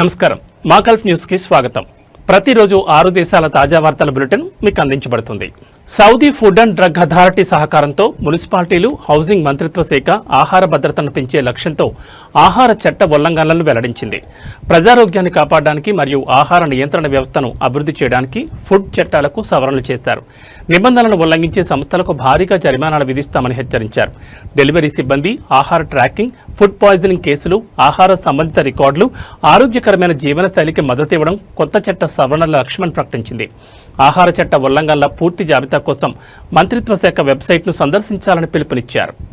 నమస్కారం. మాకల్ఫ్ న్యూస్కి స్వాగతం. ప్రతిరోజు ఆరు దేశాల తాజా వార్తల బులెటిన్ మీకు అందించబడుతుంది. Saudi food and drug authority సహకారంతో మున్సిపాలిటీలు హౌసింగ్ మంత్రిత్వ శాఖ ఆహార భద్రతను పెంచే లక్ష్యంతో ఆహార చట్ట ఉల్లంఘనలను వెల్లడించింది. ప్రజారోగ్యాన్ని కాపాడడానికి మరియు ఆహార నియంత్రణ వ్యవస్థను అభివృద్ధి చేయడానికి ఫుడ్ చట్టాలకు సవరణలు చేశారు. నిబంధనలను ఉల్లంఘించే సంస్థలకు భారీగా జరిమానాలు విధిస్తామని హెచ్చరించారు. డెలివరీ సిబ్బంది ఆహార ట్రాకింగ్ ఫుడ్ పాయిజనింగ్ కేసులు ఆహార సంబంధిత రికార్డులు ఆరోగ్యకరమైన జీవనశైలికి మద్దతు ఇవ్వడం కొత్త చట్ట సవరణల లక్ష్యమని ప్రకటించింది. ఆహార చట్ట ఉల్లంఘనల పూర్తి జాబితా కోసం మంత్రిత్వ శాఖ వెబ్సైట్ను సందర్శించాలని పిలుపునిచ్చారు.